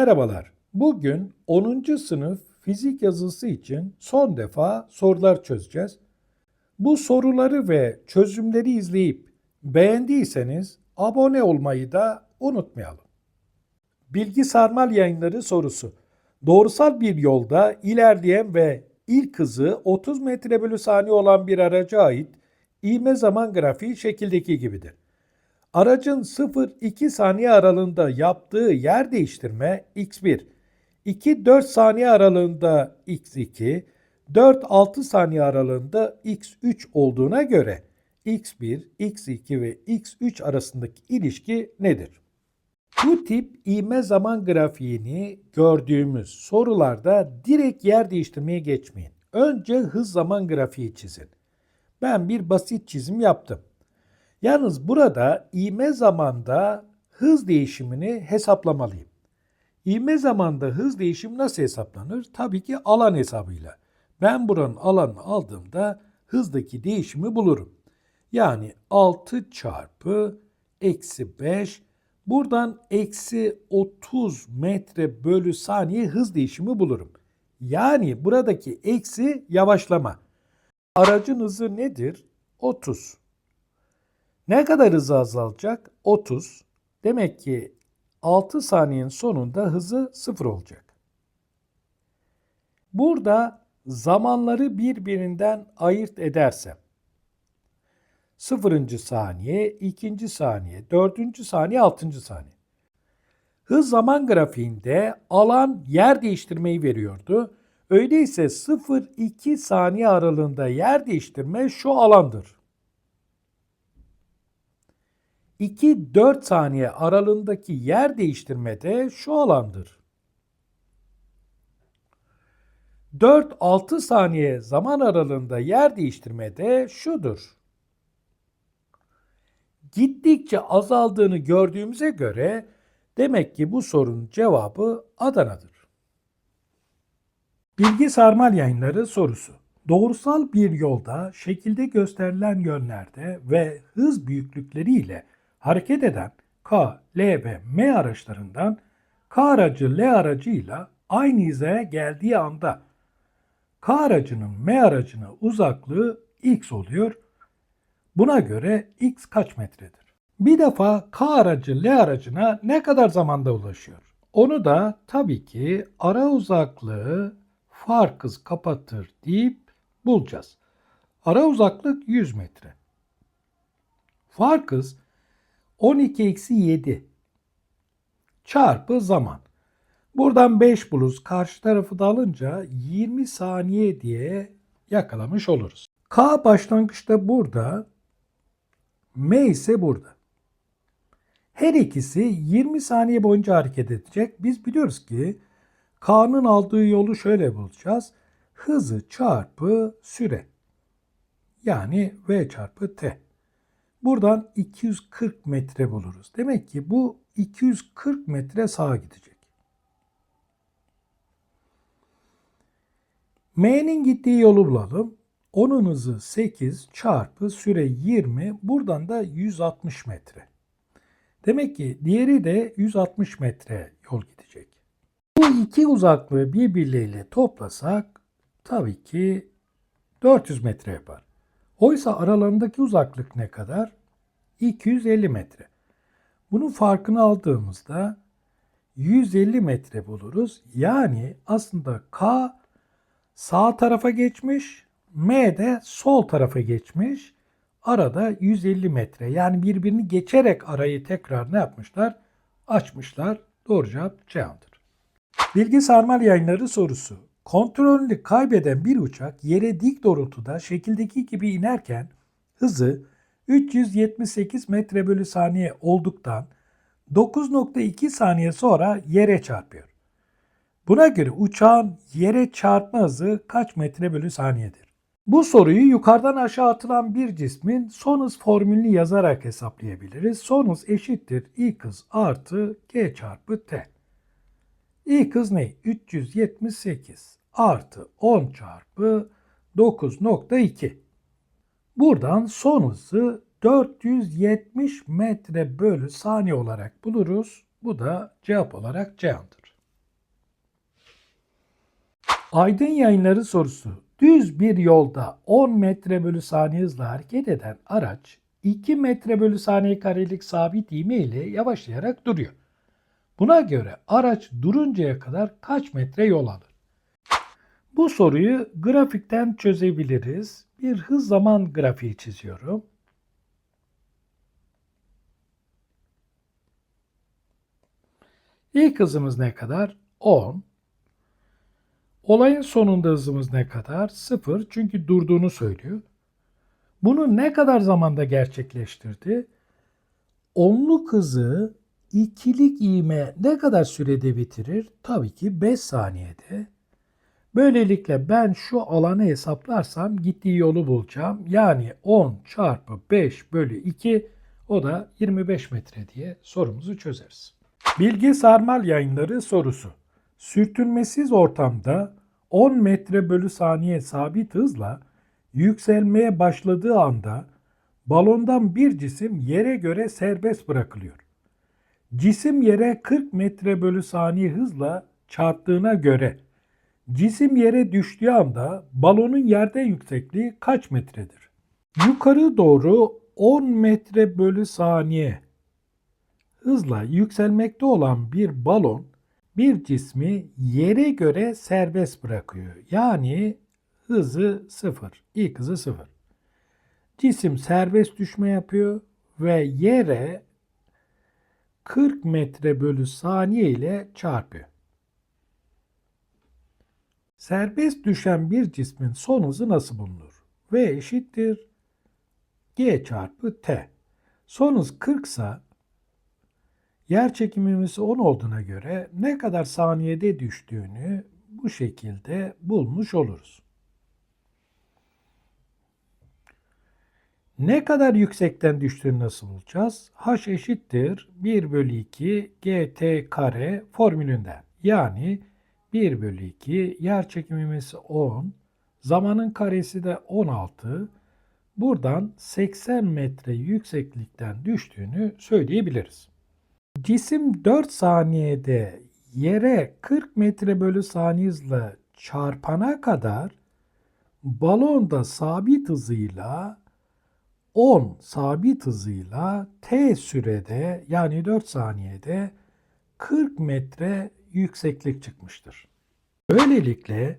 Merhabalar. Bugün 10. sınıf fizik yazısı için son defa sorular çözeceğiz. Bu soruları ve çözümleri izleyip beğendiyseniz abone olmayı da unutmayalım. Bilgi Sarmal Yayınları sorusu. Doğrusal bir yolda ilerleyen ve ilk hızı 30 metre bölü saniye olan bir araca ait ivme zaman grafiği şekildeki gibidir. Aracın 0-2 saniye aralığında yaptığı yer değiştirme x1, 2-4 saniye aralığında x2, 4-6 saniye aralığında x3 olduğuna göre x1, x2 ve x3 arasındaki ilişki nedir? Bu tip ivme zaman grafiğini gördüğümüz sorularda direkt yer değiştirmeye geçmeyin. Önce hız zaman grafiği çizin. Ben bir basit çizim yaptım. Yalnız burada ivme zamanda hız değişimini hesaplamalıyım. İvme zamanda hız değişimi nasıl hesaplanır? Tabii ki alan hesabıyla. Ben buranın alanını aldığımda hızdaki değişimi bulurum. Yani 6 çarpı eksi 5 buradan eksi 30 metre bölü saniye hız değişimi bulurum. Yani buradaki eksi yavaşlama. Aracın hızı nedir? 30. Ne kadar hızı azalacak? 30. Demek ki 6 saniyenin sonunda hızı 0 olacak. Burada zamanları birbirinden ayırt edersem 0. saniye, 2. saniye, 4. saniye, 6. saniye. Hız zaman grafiğinde alan yer değiştirmeyi veriyordu. Öyleyse 0-2 saniye aralığında yer değiştirme şu alandır. 2-4 saniye aralığındaki yer değiştirmede şu alandır. 4-6 saniye zaman aralığında yer değiştirmede şudur. Gittikçe azaldığını gördüğümüze göre demek ki bu sorunun cevabı Adana'dır. Bilgi Sarmal Yayınları sorusu. Doğrusal bir yolda şekilde gösterilen yönlerde ve hız büyüklükleri ile hareket eden K, L ve M araçlarından K aracı L aracıyla aynı hizaya geldiği anda K aracının M aracına uzaklığı x oluyor. Buna göre x kaç metredir? Bir defa K aracı L aracına ne kadar zamanda ulaşıyor? Onu da tabii ki ara uzaklığı fark hız kapatır deyip bulacağız. Ara uzaklık 100 metre. Fark hız 12 eksi 7 çarpı zaman. Buradan 5 buluruz. Karşı tarafı da alınca 20 saniye diye yakalamış oluruz. K başlangıçta burada. M ise burada. Her ikisi 20 saniye boyunca hareket edecek. Biz biliyoruz ki K'nın aldığı yolu şöyle bulacağız. Hızı çarpı süre. Yani V çarpı T. Buradan 240 metre buluruz. Demek ki bu 240 metre sağa gidecek. M'nin gittiği yolu bulalım. Onun hızı 8 çarpı süre 20. Buradan da 160 metre. Demek ki diğeri de 160 metre yol gidecek. Bu iki uzaklığı birbirleriyle toplasak tabii ki 400 metre yapar. Oysa aralarındaki uzaklık ne kadar? 250 metre. Bunun farkını aldığımızda 150 metre buluruz. Yani aslında K sağ tarafa geçmiş, M de sol tarafa geçmiş. Arada 150 metre. Yani birbirini geçerek arayı tekrar ne yapmışlar? Açmışlar. Doğru cevap Ceyhan'dır. Bilgi Sarmal Yayınları sorusu. Kontrolünü kaybeden bir uçak yere dik doğrultuda şekildeki gibi inerken hızı 378 metre bölü saniye olduktan 9.2 saniye sonra yere çarpıyor. Buna göre uçağın yere çarpma hızı kaç metre bölü saniyedir? Bu soruyu yukarıdan aşağı atılan bir cismin son hız formülünü yazarak hesaplayabiliriz. Son hız eşittir hız artı g çarpı t. İlk hız ne? 378 artı 10 çarpı 9.2. Buradan son hızı 470 metre bölü saniye olarak buluruz. Bu da cevap olarak Ceyhan'dır. Aydın yayınları sorusu. Düz bir yolda 10 metre bölü saniye hızla hareket eden araç 2 metre bölü saniye karelik sabit ivme ile yavaşlayarak duruyor. Buna göre araç duruncaya kadar kaç metre yol alır? Bu soruyu grafikten çözebiliriz. Bir hız zaman grafiği çiziyorum. İlk hızımız ne kadar? 10. Olayın sonunda hızımız ne kadar? 0 çünkü durduğunu söylüyor. Bunu ne kadar zamanda gerçekleştirdi? Onluk hızı ikilik ivme ne kadar sürede bitirir? Tabii ki 5 saniyede. Böylelikle ben şu alanı hesaplarsam gittiği yolu bulacağım. Yani 10 çarpı 5 bölü 2 o da 25 metre diye sorumuzu çözeriz. Bilgi Sarmal Yayınları sorusu. Sürtünmesiz ortamda 10 metre bölü saniye sabit hızla yükselmeye başladığı anda balondan bir cisim yere göre serbest bırakılıyor. Cisim yere 40 metre bölü saniye hızla çarptığına göre cisim yere düştüğü anda balonun yerden yüksekliği kaç metredir? Yukarı doğru 10 metre bölü saniye hızla yükselmekte olan bir balon bir cismi yere göre serbest bırakıyor. Yani hızı sıfır. İlk hızı sıfır. Cisim serbest düşme yapıyor ve yere 40 metre bölü saniye ile çarpıyor. Serbest düşen bir cismin son hızı nasıl bulunur? V eşittir G çarpı T. Son hız 40 ise yer çekimimiz 10 olduğuna göre ne kadar saniyede düştüğünü bu şekilde bulmuş oluruz. Ne kadar yüksekten düştüğünü nasıl bulacağız? H eşittir 1 bölü 2 gt kare formülünden. Yani 1 bölü 2 yer çekimimiz 10, zamanın karesi de 16. Buradan 80 metre yükseklikten düştüğünü söyleyebiliriz. Cisim 4 saniyede yere 40 metre bölü saniye hızla çarpana kadar balonda sabit hızıyla 10 sabit hızıyla t sürede yani 4 saniyede 40 metre yükseklik çıkmıştır. Böylelikle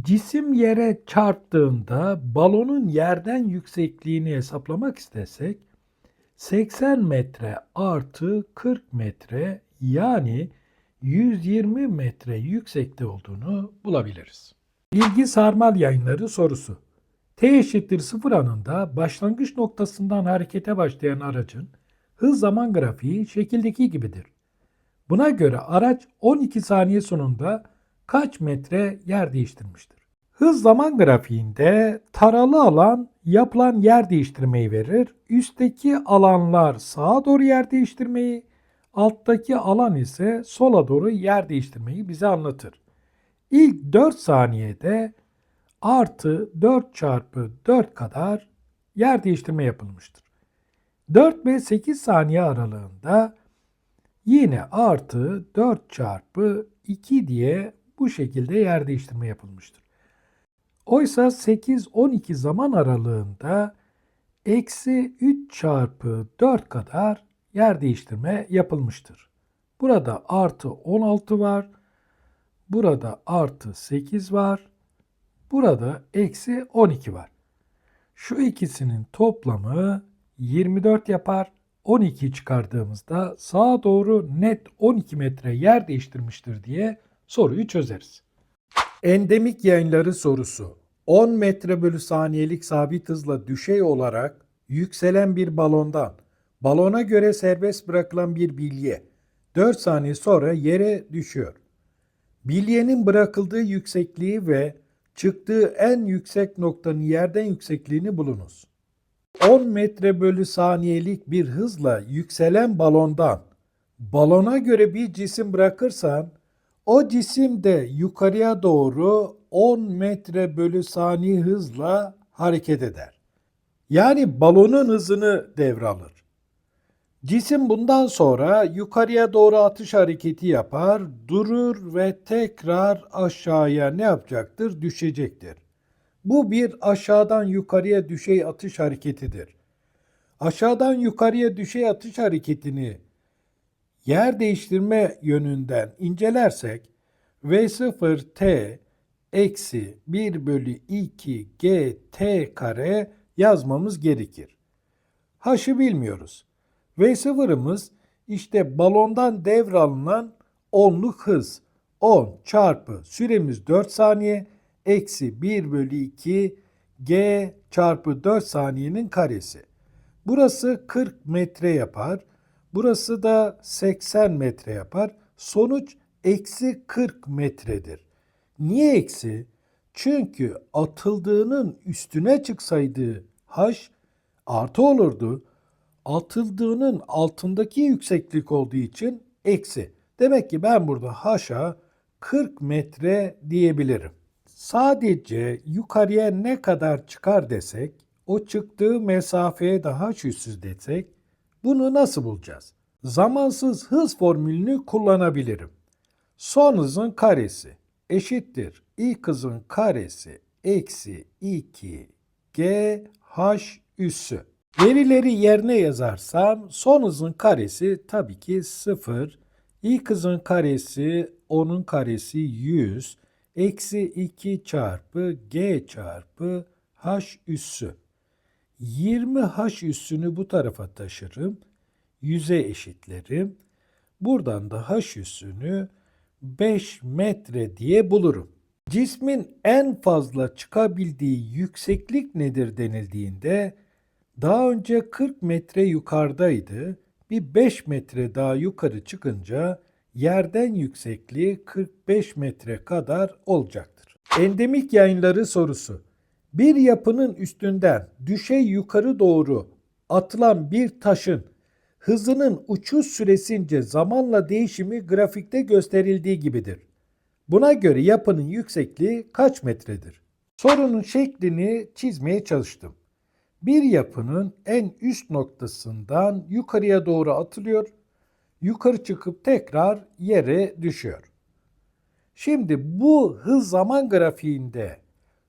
cisim yere çarptığında balonun yerden yüksekliğini hesaplamak istesek 80 metre artı 40 metre yani 120 metre yüksekte olduğunu bulabiliriz. Bilgi Sarmal Yayınları sorusu. T eşittir 0 anında başlangıç noktasından harekete başlayan aracın hız zaman grafiği şekildeki gibidir. Buna göre araç 12 saniye sonunda kaç metre yer değiştirmiştir? Hız zaman grafiğinde taralı alan yapılan yer değiştirmeyi verir. Üstteki alanlar sağa doğru yer değiştirmeyi, alttaki alan ise sola doğru yer değiştirmeyi bize anlatır. İlk 4 saniyede artı 4 çarpı 4 kadar yer değiştirme yapılmıştır. 4 ve 8 saniye aralığında yine artı 4 çarpı 2 diye bu şekilde yer değiştirme yapılmıştır. Oysa 8-12 zaman aralığında eksi 3 çarpı 4 kadar yer değiştirme yapılmıştır. Burada artı 16 var. Burada artı 8 var. Burada eksi 12 var. Şu ikisinin toplamı 24 yapar. 12 çıkardığımızda sağa doğru net 12 metre yer değiştirmiştir diye soruyu çözeriz. Endemik yayınları sorusu. 10 metre bölü saniyelik sabit hızla düşey olarak yükselen bir balondan balona göre serbest bırakılan bir bilye 4 saniye sonra yere düşüyor. Bilyenin bırakıldığı yüksekliği ve çıktığı en yüksek noktanın yerden yüksekliğini bulunuz. 10 metre bölü saniyelik bir hızla yükselen balondan balona göre bir cisim bırakırsan o cisim de yukarıya doğru 10 metre bölü saniye hızla hareket eder. Yani balonun hızını devralır. Cisim bundan sonra yukarıya doğru atış hareketi yapar, durur ve tekrar aşağıya ne yapacaktır? Düşecektir. Bu bir aşağıdan yukarıya düşey atış hareketidir. Aşağıdan yukarıya düşey atış hareketini yer değiştirme yönünden incelersek V0T eksi 1 bölü 2 GT kare yazmamız gerekir. H'ı bilmiyoruz. V0'ımız işte balondan devralınan onluk hız. 10 çarpı süremiz 4 saniye eksi 1 bölü 2 G çarpı 4 saniyenin karesi. Burası 40 metre yapar. Burası da 80 metre yapar. Sonuç eksi 40 metredir. Niye eksi? Çünkü atıldığının üstüne çıksaydı h artı olurdu. Atıldığının altındaki yükseklik olduğu için eksi. Demek ki ben burada h'a 40 metre diyebilirim. Sadece yukarıya ne kadar çıkar desek, o çıktığı mesafeye de h üssüz desek, bunu nasıl bulacağız? Zamansız hız formülünü kullanabilirim. Son hızın karesi eşittir ilk hızın karesi eksi 2 g h üssü. Verileri yerine yazarsam son hızın karesi tabii ki 0. İlk hızın karesi 10'un karesi 100 eksi 2 çarpı g çarpı h üssü. 20 h üssünü bu tarafa taşırım. 100'e eşitlerim. Buradan da h üssünü 5 metre diye bulurum. Cismin en fazla çıkabildiği yükseklik nedir denildiğinde daha önce 40 metre yukarıdaydı. Bir 5 metre daha yukarı çıkınca yerden yüksekliği 45 metre kadar olacaktır. Endemik yayınları sorusu. Bir yapının üstünden düşey yukarı doğru atılan bir taşın hızının uçuş süresince zamanla değişimi grafikte gösterildiği gibidir. Buna göre yapının yüksekliği kaç metredir? Sorunun şeklini çizmeye çalıştım. Bir yapının en üst noktasından yukarıya doğru atılıyor, yukarı çıkıp tekrar yere düşüyor. Şimdi bu hız zaman grafiğinde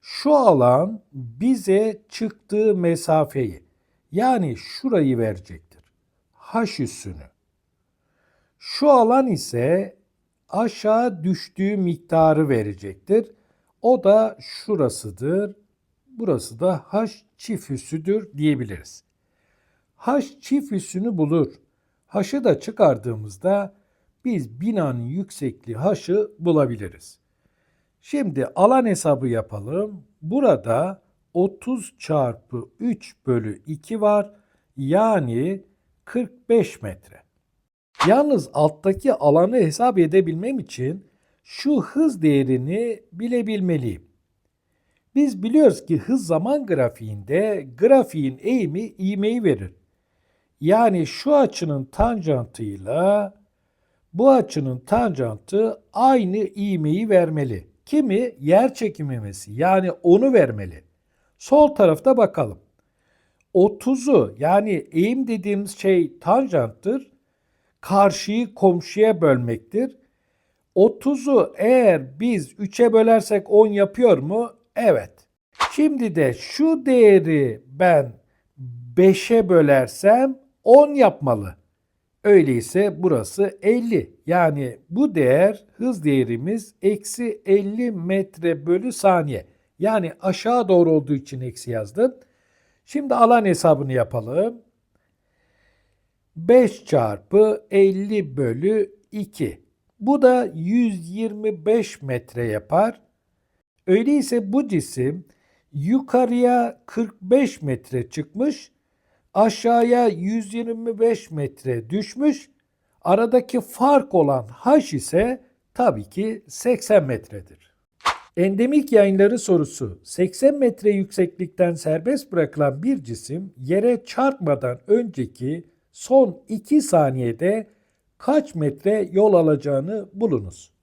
şu alan bize çıktığı mesafeyi yani şurayı verecektir. H üssünü. Şu alan ise aşağı düştüğü miktarı verecektir. O da şurasıdır. Burası da H çift üssüdür diyebiliriz. H çift üssünü bulur. H'ı da çıkardığımızda biz binanın yüksekliği H'ı bulabiliriz. Şimdi alan hesabı yapalım. Burada 30 çarpı 3 bölü 2 var. Yani 45 metre. Yalnız alttaki alanı hesap edebilmem için şu hız değerini bilebilmeliyim. Biz biliyoruz ki hız zaman grafiğinde grafiğin eğimi ivmeyi verir. Yani şu açının tanjantıyla bu açının tanjantı aynı ivmeyi vermeli. Kimi? Yer çekimi ivmesi yani onu vermeli. Sol tarafta bakalım. 30'u yani eğim dediğimiz şey tanjanttır. Karşıyı komşuya bölmektir. 30'u eğer biz 3'e bölersek 10 yapıyor mu? Evet. Şimdi de şu değeri ben 5'e bölersem 10 yapmalı. Öyleyse burası 50. Yani bu değer hız değerimiz eksi 50 metre bölü saniye. Yani aşağı doğru olduğu için eksi yazdım. Şimdi alan hesabını yapalım. 5 çarpı 50 bölü 2. Bu da 125 metre yapar. Öyleyse bu cisim yukarıya 45 metre çıkmış, aşağıya 125 metre düşmüş. Aradaki fark olan h ise tabii ki 80 metredir. Endemik yayınları sorusu 80 metre yükseklikten serbest bırakılan bir cisim yere çarpmadan önceki son 2 saniyede kaç metre yol alacağını bulunuz.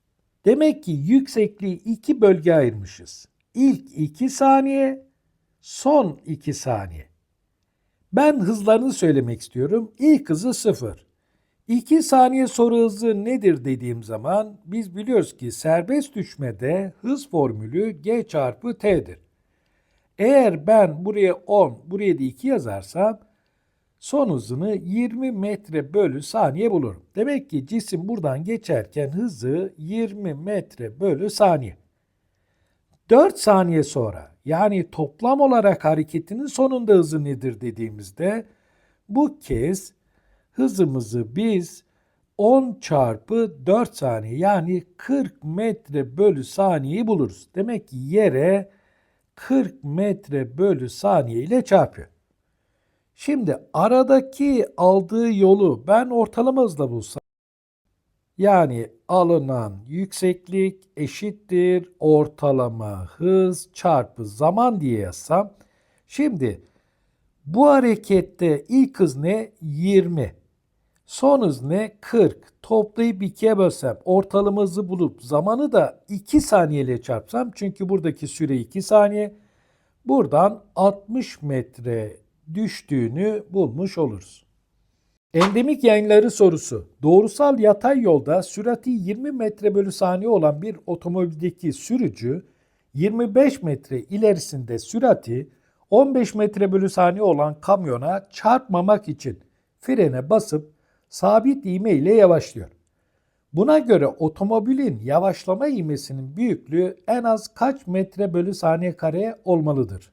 Demek ki yüksekliği iki bölge ayırmışız. İlk 2 saniye, son 2 saniye. Ben hızlarını söylemek istiyorum. İlk hızı 0. 2 saniye sonra hızı nedir dediğim zaman biz biliyoruz ki serbest düşmede hız formülü g çarpı t'dir. Eğer ben buraya 10, buraya da 2 yazarsam son hızını 20 metre bölü saniye bulurum. Demek ki cisim buradan geçerken hızı 20 metre bölü saniye. 4 saniye sonra yani toplam olarak hareketinin sonunda hızı nedir dediğimizde bu kez hızımızı biz 10 çarpı 4 saniye yani 40 metre bölü saniyeyi buluruz. Demek ki yere 40 metre bölü saniye ile çarpıyor. Şimdi aradaki aldığı yolu ben ortalama hızla bulsam yani alınan yükseklik eşittir ortalama hız çarpı zaman diye yazsam. Şimdi bu harekette ilk hız ne? 20. Son hız ne? 40. Toplayıp ikiye bölsem ortalama hızı bulup zamanı da 2 saniyeyle çarpsam çünkü buradaki süre 2 saniye. Buradan 60 metre düştüğünü bulmuş oluruz. Endemik yayınları sorusu. Doğrusal yatay yolda sürati 20 metre bölü saniye olan bir otomobildeki sürücü 25 metre ilerisinde sürati 15 metre bölü saniye olan kamyona çarpmamak için frene basıp sabit ivme ile yavaşlıyor. Buna göre otomobilin yavaşlama ivmesinin büyüklüğü en az kaç metre bölü saniye kare olmalıdır?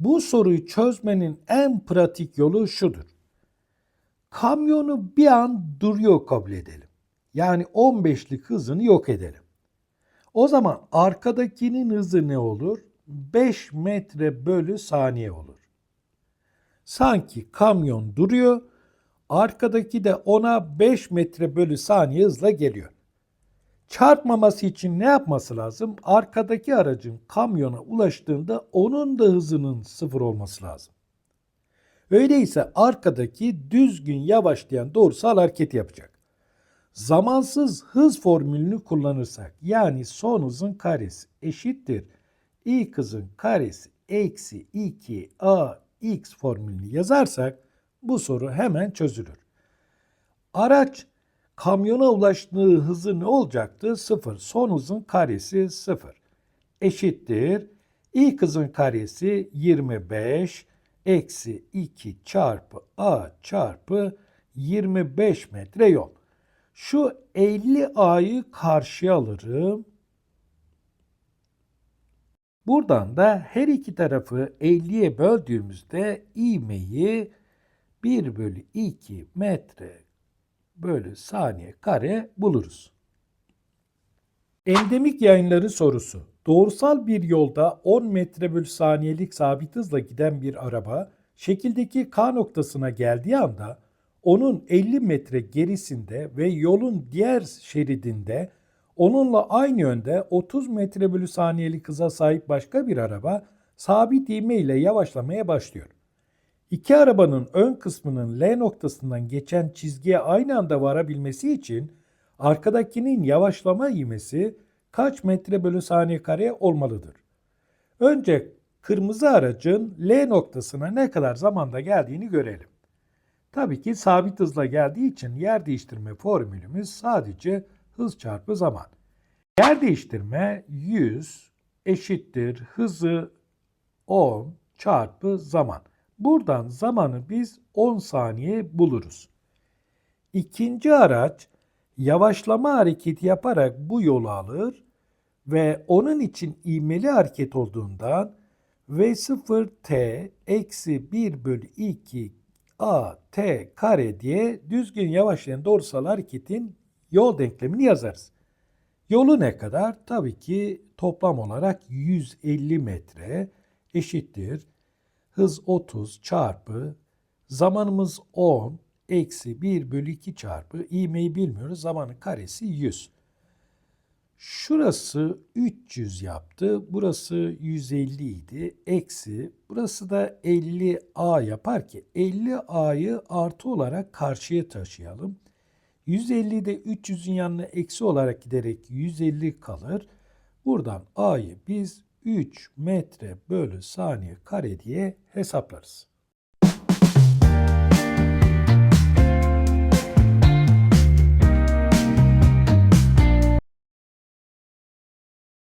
Bu soruyu çözmenin en pratik yolu şudur. Kamyonu bir an duruyor kabul edelim. Yani 15'lik hızını yok edelim. O zaman arkadakinin hızı ne olur? 5 metre bölü saniye olur. Sanki kamyon duruyor, arkadaki de ona 5 metre bölü saniye hızla geliyor. Çarpmaması için ne yapması lazım? Arkadaki aracın kamyona ulaştığında onun da hızının sıfır olması lazım. Öyleyse arkadaki düzgün yavaşlayan doğrusal hareket yapacak. Zamansız hız formülünü kullanırsak yani son hızın karesi eşittir ilk hızın karesi eksi 2 a x formülünü yazarsak bu soru hemen çözülür. Araç kamyona ulaştığı hızı ne olacaktı? 0. Son hızın karesi 0. Eşittir. İlk hızın karesi 25 eksi 2 çarpı a çarpı 25 metre yol. Şu 50 a'yı karşıya alırım. Buradan da her iki tarafı 50'ye böldüğümüzde ivmeyi 1 bölü 2 metre bölü saniye kare buluruz. Endemik yayınları sorusu. Doğrusal bir yolda 10 metre bölü saniyelik sabit hızla giden bir araba şekildeki K noktasına geldiği anda onun 50 metre gerisinde ve yolun diğer şeridinde onunla aynı yönde 30 metre bölü saniyelik hıza sahip başka bir araba sabit ivme ile yavaşlamaya başlıyor. İki arabanın ön kısmının L noktasından geçen çizgiye aynı anda varabilmesi için arkadakinin yavaşlama ivmesi kaç metre bölü saniye kare olmalıdır? Önce kırmızı aracın L noktasına ne kadar zamanda geldiğini görelim. Tabii ki sabit hızla geldiği için yer değiştirme formülümüz sadece hız çarpı zaman. Yer değiştirme 100 eşittir hızı 10 çarpı zaman. Buradan zamanı biz 10 saniye buluruz. İkinci araç yavaşlama hareketi yaparak bu yolu alır ve onun için ivmeli hareket olduğundan V0t eksi 1 bölü 2 a t kare diye düzgün yavaşlayan doğrusal hareketin yol denklemini yazarız. Yolu ne kadar? Tabii ki toplam olarak 150 metre eşittir. Hız 30 çarpı zamanımız 10 eksi 1 bölü 2 çarpı ivmeyi bilmiyoruz. Zamanın karesi 100. Şurası 300 yaptı. Burası 150 idi. Eksi. Burası da 50A yapar ki 50A'yı artı olarak karşıya taşıyalım. 150 de 300'ün yanına eksi olarak giderek 150 kalır. Buradan A'yı biz 3 metre bölü saniye kare diye hesaplarız.